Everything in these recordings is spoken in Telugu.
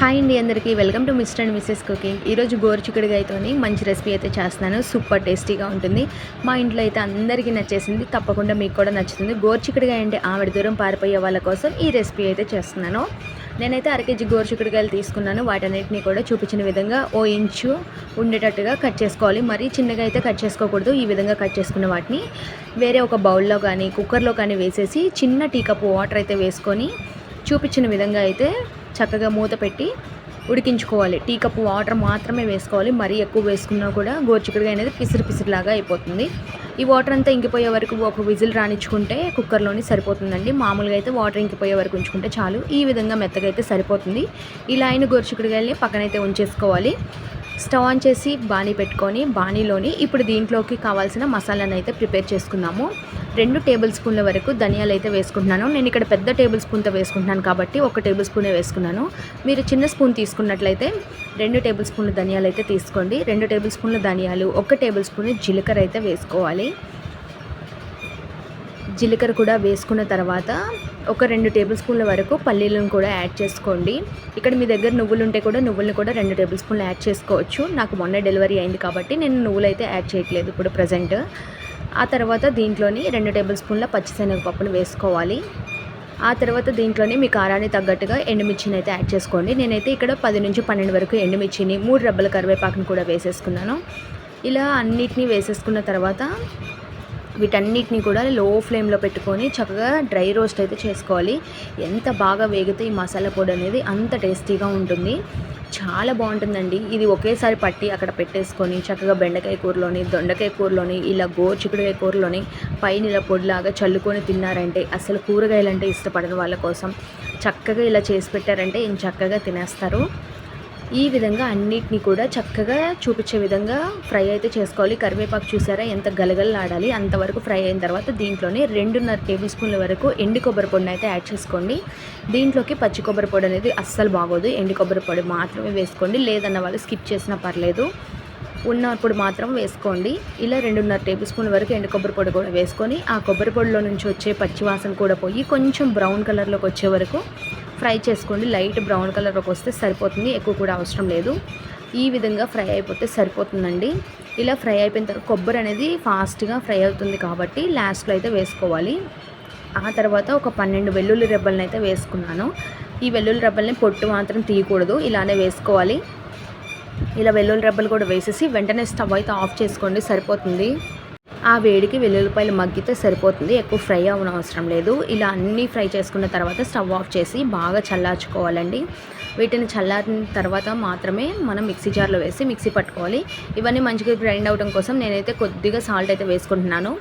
హాయ్ అండి అందరికీ. Welcome to mister and missus cooking. ఈరోజు గోరుచిక్కుడుగాయతోని మంచి రెసిపీ అయితే చేస్తున్నాను. సూపర్ టేస్టీగా ఉంటుంది. మా ఇంట్లో అయితే అందరికీ నచ్చేసింది. తప్పకుండా మీకు కూడా నచ్చుతుంది. గోరుచిక్కుడుగాయ అంటే ఆవిడ దూరం పారిపోయే వాళ్ళ కోసం ఈ రెసిపీ అయితే చేస్తున్నాను. నేనైతే అరకేజీ గోరుచిక్కుడుగాయలు తీసుకున్నాను. వాటన్నిటిని కూడా చూపించిన విధంగా ఓ ఇంచు ఉండేటట్టుగా కట్ చేసుకోవాలి. మరీ చిన్నగా అయితే కట్ చేసుకోకూడదు. ఈ విధంగా కట్ చేసుకున్న వాటిని వేరే ఒక బౌల్లో కానీ కుక్కర్లో కానీ వేసేసి చిన్న టీ కప్పు వాటర్ అయితే వేసుకొని చూపించిన విధంగా అయితే చక్కగా మూత పెట్టి ఉడికించుకోవాలి. టీ కప్పు వాటర్ మాత్రమే వేసుకోవాలి. మరీ ఎక్కువ వేసుకున్నా కూడా గోరుచిక్కుడుగా అనేది పిసిరి పిసిరిలాగా అయిపోతుంది. ఈ వాటర్ అంతా ఇంకిపోయే వరకు ఒక విజిల్ రాణించుకుంటే కుక్కర్లోని సరిపోతుందండి. మామూలుగా అయితే వాటర్ ఇంకిపోయే వరకు ఉంచుకుంటే చాలు. ఈ విధంగా మెత్తగా అయితే సరిపోతుంది. ఇలా అయిన గోరుచిక్కుడుగాయల్ని పక్కనైతే ఉంచేసుకోవాలి. స్టవ్ ఆన్ చేసి బాణీ పెట్టుకొని బాణీలోని ఇప్పుడు దీంట్లోకి కావాల్సిన మసాలాను అయితే ప్రిపేర్ చేసుకుందాము. రెండు టేబుల్ స్పూన్ల వరకు ధనియాలు అయితే వేసుకుంటున్నాను. నేను ఇక్కడ పెద్ద టేబుల్ స్పూన్తో వేసుకుంటున్నాను కాబట్టి ఒక టేబుల్ స్పూనే వేసుకున్నాను. మీరు చిన్న స్పూన్ తీసుకున్నట్లయితే రెండు టేబుల్ స్పూన్ల ధనియాలు అయితే తీసుకోండి. రెండు టేబుల్ స్పూన్ల ధనియాలు ఒక టేబుల్ స్పూన్ జీలకర్ర అయితే వేసుకోవాలి. జీలకర్ర కూడా వేసుకున్న తర్వాత ఒక రెండు టేబుల్ స్పూన్ల వరకు పల్లీలను కూడా యాడ్ చేసుకోండి. ఇక్కడ మీ దగ్గర నువ్వులు ఉంటే కూడా నువ్వులను కూడా రెండు టేబుల్ స్పూన్లు యాడ్ చేసుకోవచ్చు. నాకు మొన్న డెలివరీ అయింది కాబట్టి నేను నువ్వులు అయితే యాడ్ చేయట్లేదు ఇప్పుడు ప్రజెంట్. ఆ తర్వాత దీంట్లోని రెండు టేబుల్ స్పూన్ల పచ్చిశనగపప్పును వేసుకోవాలి. ఆ తర్వాత దీంట్లోనే మీ కారాన్ని తగ్గట్టుగా ఎండుమిర్చిని అయితే యాడ్ చేసుకోండి. నేనైతే ఇక్కడ పది నుంచి పన్నెండు వరకు ఎండుమిర్చిని మూడు రెబ్బల కరివేపాకుని కూడా వేసేసుకున్నాను. ఇలా అన్నిటినీ వేసేసుకున్న తర్వాత వీటన్నిటిని కూడా లో ఫ్లేమ్లో పెట్టుకొని చక్కగా డ్రై రోస్ట్ అయితే చేసుకోవాలి. ఎంత బాగా వేగితే ఈ మసాలా పొడి అనేది అంత టేస్టీగా ఉంటుంది. చాలా బాగుంటుందండి. ఇది ఒకేసారి పట్టి అక్కడ పెట్టేసుకొని చక్కగా బెండకాయ కూరలోని దొండకాయ కూరలోని ఇలా గోచికుడుకాయ కూరలోని పైన ఇలా పొడిలాగా చల్లుకొని తిన్నారంటే అసలు కూరగాయలు అంటే ఇష్టపడని వాళ్ళ కోసం చక్కగా ఇలా చేసి పెట్టారంటే ఇంక చక్కగా తినేస్తారు. ఈ విధంగా అన్నిటిని కూడా చక్కగా చూపించే విధంగా ఫ్రై అయితే చేసుకోవాలి. కరివేపాకు చూసారా? ఎంత గలగలలాడాలి. అంతవరకు ఫ్రై అయిన తర్వాత దీంట్లోనే రెండున్నర టేబుల్ స్పూన్ల వరకు ఎండు కొబ్బరి పొడిని అయితే యాడ్ చేసుకోండి. దీంట్లోకి పచ్చి కొబ్బరి పొడి అనేది అస్సలు బాగోదు. ఎండు కొబ్బరి పొడి మాత్రమే వేసుకోండి. లేదన్న వాళ్ళు స్కిప్ చేసినా పర్లేదు. ఉన్నప్పుడు మాత్రం వేసుకోండి. ఇలా రెండున్నర టేబుల్ స్పూన్ వరకు ఎండు కొబ్బరి పొడి కూడా వేసుకొని ఆ కొబ్బరి పొడిలో నుంచి వచ్చే పచ్చివాసన కూడా పోయి కొంచెం బ్రౌన్ కలర్లోకి వచ్చే వరకు ఫ్రై చేసుకోండి. లైట్ బ్రౌన్ కలర్లోకి వస్తే సరిపోతుంది. ఎక్కువ కూడా అవసరం లేదు. ఈ విధంగా ఫ్రై అయిపోతే సరిపోతుందండి. ఇలా ఫ్రై అయిపోయిన తర్వాత కొబ్బరి అనేది ఫాస్ట్గా ఫ్రై అవుతుంది కాబట్టి లాస్ట్లో అయితే వేసుకోవాలి. ఆ తర్వాత ఒక పన్నెండు వెల్లుల్లి రెబ్బలను అయితే వేసుకున్నాను. ఈ వెల్లుల్లి రెబ్బల్ని పొట్టు మాత్రం తీయకూడదు. ఇలానే వేసుకోవాలి. ఇలా వెల్లుల్లి రెబ్బలు కూడా వేసేసి వెంటనే స్టవ్ అయితే ఆఫ్ చేసుకోండి. సరిపోతుంది. ఆ వేడికి వెల్లుల్లిపాయలు మగ్గితే సరిపోతుంది. ఎక్కువ ఫ్రై అవ్వనవసరం అవసరం లేదు. ఇలా అన్నీ ఫ్రై చేసుకున్న తర్వాత స్టవ్ ఆఫ్ చేసి బాగా చల్లార్చుకోవాలండి. వీటిని చల్లారిన తర్వాత మాత్రమే మనం మిక్సీ జార్లో వేసి మిక్సీ పట్టుకోవాలి. ఇవన్నీ మంచిగా గ్రైండ్ అవడం కోసం నేనైతే కొద్దిగా సాల్ట్ అయితే వేసుకుంటున్నాను.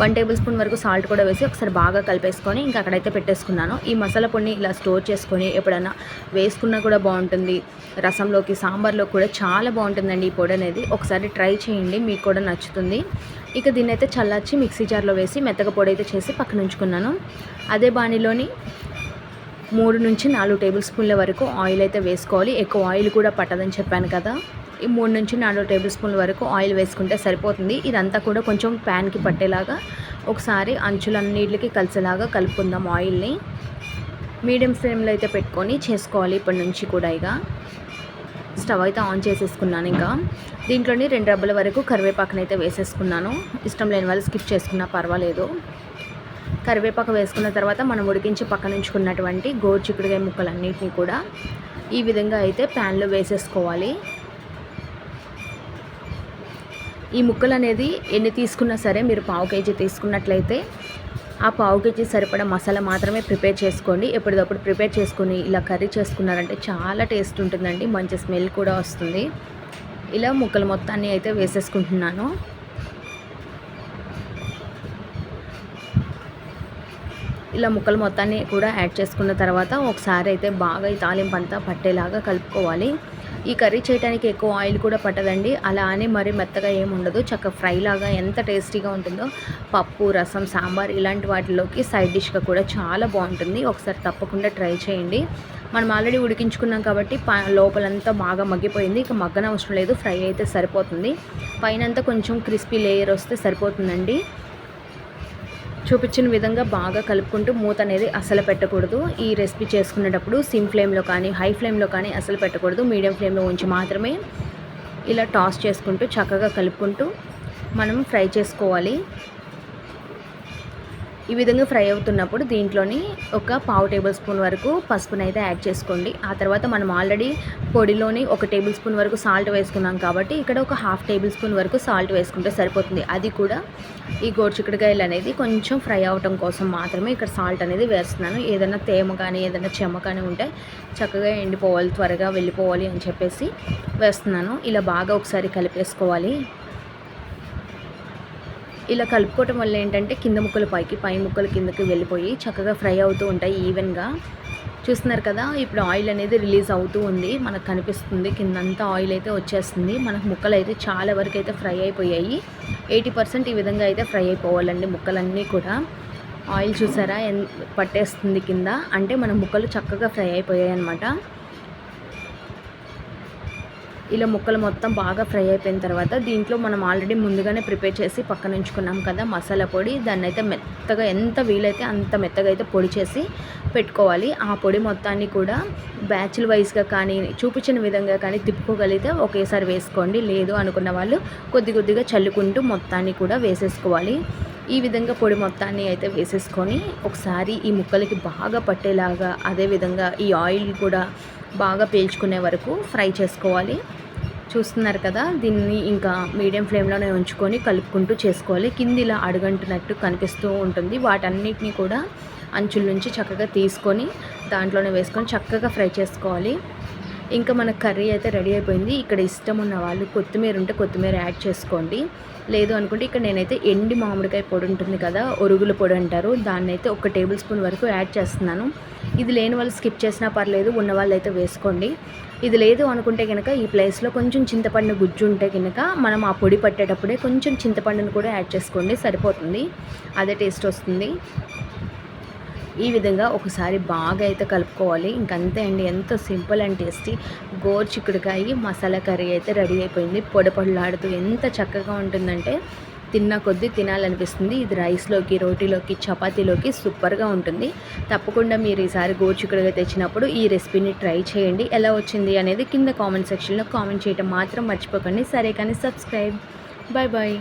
వన్ టేబుల్ స్పూన్ వరకు సాల్ట్ కూడా వేసి ఒకసారి బాగా కలిపేసుకొని ఇంకా అక్కడైతే పెట్టేసుకున్నాను. ఈ మసాలా పొడిని ఇలా స్టోర్ చేసుకొని ఎప్పుడైనా వేసుకున్నా కూడా బాగుంటుంది. రసంలోకి సాంబార్లో కూడా చాలా బాగుంటుందండి ఈ పొడి అనేది. ఒకసారి ట్రై చేయండి మీకు కూడా నచ్చుతుంది. ఇక దీన్ని అయితే చల్లార్చి మిక్సీ జార్లో వేసి మెత్తగా పొడి అయితే చేసి పక్కన ఉంచుకున్నాను. అదే బాణీలోని మూడు నుంచి నాలుగు టేబుల్ స్పూన్ల వరకు ఆయిల్ అయితే వేసుకోవాలి. ఎక్కువ ఆయిల్ కూడా పట్టదని చెప్పాను కదా. ఈ మూడు నుంచి నాలుగు టేబుల్ స్పూన్ల వరకు ఆయిల్ వేసుకుంటే సరిపోతుంది. ఇదంతా కూడా కొంచెం ప్యాన్కి పట్టేలాగా ఒకసారి అంచులన్నిటికి కలిసేలాగా కలుపుకుందాం ఆయిల్ని. మీడియం ఫ్లేమ్లో అయితే పెట్టుకొని చేసుకోవాలి ఇప్పటి నుంచి కూడా ఇక. స్టవ్ అయితే ఆన్ చేసేసుకున్నాను ఇంకా. దీంట్లోని రెండు రబ్బల వరకు కరివేపాకునైతే అయితే వేసేసుకున్నాను. ఇష్టం లేని వాళ్ళు స్కిప్ చేసుకున్నా పర్వాలేదు. కరివేపాకు వేసుకున్న తర్వాత మనం ఉడికించి పక్కన ఉంచుకున్నటువంటి గోరు చిక్కుడుకాయ ముక్కలన్నిటిని కూడా ఈ విధంగా అయితే ప్యాన్లో వేసేసుకోవాలి. ఈ ముక్కలు అనేది ఎన్ని తీసుకున్నా సరే మీరు పావు కేజీ తీసుకున్నట్లయితే ఆ పావు కేజీ సరిపడా మసాలా మాత్రమే ప్రిపేర్ చేసుకోండి. ఎప్పటికప్పుడు ప్రిపేర్ చేసుకొని ఇలా కర్రీ చేసుకున్నారంటే చాలా టేస్ట్ ఉంటుందండి. మంచి స్మెల్ కూడా వస్తుంది. ఇలా ముక్కలు మొత్తాన్ని అయితే వేసేసుకుంటున్నాను. ఇలా ముక్కలు మొత్తాన్ని కూడా యాడ్ చేసుకున్న తర్వాత ఒకసారి అయితే బాగా ఈ తాలింపు అంతా పట్టేలాగా కలుపుకోవాలి. ఈ కర్రీ చేయడానికి ఎక్కువ ఆయిల్ కూడా పట్టదండి. అలా అని మరి మెత్తగా ఏమి ఉండదు. చక్క ఫ్రై లాగా ఎంత టేస్టీగా ఉంటుందో పప్పు రసం సాంబార్ ఇలాంటి వాటిలోకి సైడ్ డిష్గా కూడా చాలా బాగుంటుంది. ఒకసారి తప్పకుండా ట్రై చేయండి. మనం ఆల్రెడీ ఉడికించుకున్నాం కాబట్టి లోపలంతా బాగా మగ్గిపోయింది. ఇక మగ్గన అవసరం లేదు. ఫ్రై అయితే సరిపోతుంది. పైనంతా కొంచెం క్రిస్పీ లేయర్ వస్తే సరిపోతుందండి. చూపించిన విధంగా బాగా కలుపుకుంటూ మూత అనేది అసలు పెట్టకూడదు. ఈ రెసిపీ చేసుకునేటప్పుడు సిమ్ ఫ్లేమ్లో కానీ హై ఫ్లేమ్లో కానీ అసలు పెట్టకూడదు. మీడియం ఫ్లేమ్లో ఉంచి మాత్రమే ఇలా టాస్ చేసుకుంటూ చక్కగా కలుపుకుంటూ మనం ఫ్రై చేసుకోవాలి. ఈ విధంగా ఫ్రై అవుతున్నప్పుడు దీంట్లోని ఒక పావు టేబుల్ స్పూన్ వరకు పసుపుని అయితే యాడ్ చేసుకోండి. ఆ తర్వాత మనం ఆల్రెడీ పొడిలోని ఒక టేబుల్ స్పూన్ వరకు సాల్ట్ వేసుకున్నాం కాబట్టి ఇక్కడ ఒక హాఫ్ టేబుల్ స్పూన్ వరకు సాల్ట్ వేసుకుంటే సరిపోతుంది. అది కూడా ఈ గోరుచిక్కుడుకాయలు అనేది కొంచెం ఫ్రై అవటం కోసం మాత్రమే ఇక్కడ సాల్ట్ అనేది వేస్తున్నాను. ఏదైనా తేమ కానీ ఏదైనా చెమ్మ కానీ ఉంటే చక్కగా ఎండిపోవాలి త్వరగా వెళ్ళిపోవాలి అని చెప్పేసి వేస్తున్నాను. ఇలా బాగా ఒకసారి కలిపేసుకోవాలి. ఇలా కలుపుకోవటం వల్ల ఏంటంటే కింద ముక్కలు పైకి పై ముక్కలు కిందకి వెళ్ళిపోయి చక్కగా ఫ్రై అవుతూ ఉంటాయి ఈవెన్గా. చూస్తున్నారు కదా ఇప్పుడు ఆయిల్ అనేది రిలీజ్ అవుతూ ఉంది. మనకు కనిపిస్తుంది కిందంతా ఆయిల్ అయితే వచ్చేస్తుంది. మనకు ముక్కలు అయితే చాలా వరకు అయితే ఫ్రై అయిపోయాయి. ఎయిటీ పర్సెంట్ ఈ విధంగా అయితే ఫ్రై అయిపోవాలండి ముక్కలన్నీ కూడా. ఆయిల్ చూసారా? ఎన్ పట్టేస్తుంది కింద. అంటే మన ముక్కలు చక్కగా ఫ్రై అయిపోయాయి అనమాట ఇలా ముక్కలు మొత్తం బాగా ఫ్రై అయిపోయిన తర్వాత దీంట్లో మనం ఆల్రెడీ ముందుగానే ప్రిపేర్ చేసి పక్కన ఉంచుకున్నాం కదా మసాలా పొడి. దాన్ని అయితే మెత్తగా ఎంత వీలైతే అంత మెత్తగా అయితే పొడి చేసి పెట్టుకోవాలి. ఆ పొడి మొత్తాన్ని కూడా బ్యాచ్ల వైజ్గా కానీ చూపించిన విధంగా కానీ తిప్పుకోగలిగితే ఒకేసారి వేసుకోండి. లేదు అనుకున్న వాళ్ళు కొద్ది కొద్దిగా చల్లుకుంటూ మొత్తాన్ని కూడా వేసేసుకోవాలి. ఈ విధంగా పొడి మొత్తాన్ని అయితే వేసేసుకొని ఒకసారి ఈ ముక్కలకి బాగా పట్టేలాగా అదేవిధంగా ఈ ఆయిల్ కూడా బాగా పీల్చుకునే వరకు ఫ్రై చేసుకోవాలి. చూస్తున్నారు కదా దీన్ని ఇంకా మీడియం ఫ్లేమ్లోనే ఉంచుకొని కలుపుకుంటూ చేసుకోవాలి. కింది ఇలా అడుగంటున్నట్టు కనిపిస్తూ ఉంటుంది. వాటన్నిటిని కూడా అంచుల నుంచి చక్కగా తీసుకొని దాంట్లోనే వేసుకొని చక్కగా ఫ్రై చేసుకోవాలి. ఇంకా మన కర్రీ అయితే రెడీ అయిపోయింది. ఇక్కడ ఇష్టం ఉన్న వాళ్ళు కొత్తిమీర ఉంటే కొత్తిమీర యాడ్ చేసుకోండి. లేదు అనుకుంటే ఇక్కడ నేనైతే ఎండి మామిడికాయ పొడి ఉంటుంది కదా ఒరుగుల పొడి అంటారు. దాన్ని అయితే ఒక టేబుల్ స్పూన్ వరకు యాడ్ చేస్తున్నాను. ఇది లేని వాళ్ళు స్కిప్ చేసినా పర్లేదు ఉన్న వాళ్ళు అయితే వేసుకోండి. ఇది లేదు అనుకుంటే కనుక ఈ ప్లేస్లో కొంచెం చింతపండు గుజ్జు ఉంటే కనుక మనం ఆ పొడి పట్టేటప్పుడే కొంచెం చింతపండును కూడా యాడ్ చేసుకోండి. సరిపోతుంది. అదే టేస్ట్ వస్తుంది. ఈ విధంగా ఒకసారి బాగా అయితే కలుపుకోవాలి. ఇంకంతే అండి. ఎంతో సింపుల్ అండ్ టేస్టీ గోరు చిక్కుడుకాయ మసాలా కర్రీ అయితే రెడీ అయిపోయింది. పొడపొడలాడుతూ ఎంత చక్కగా ఉంటుందంటే తిన్న కొద్దీ తినాలనిపిస్తుంది. ఇది రైస్లోకి రోటీలోకి చపాతీలోకి సూపర్గా ఉంటుంది. తప్పకుండా మీరు ఈసారి గోరుచిక్కుడుగా తెచ్చినప్పుడు ఈ రెసిపీని ట్రై చేయండి. ఎలా వచ్చింది అనేది కింద కామెంట్ సెక్షన్లో కామెంట్ చేయడం మాత్రం మర్చిపోకండి. సరే కానీ సబ్స్క్రైబ్. Bye bye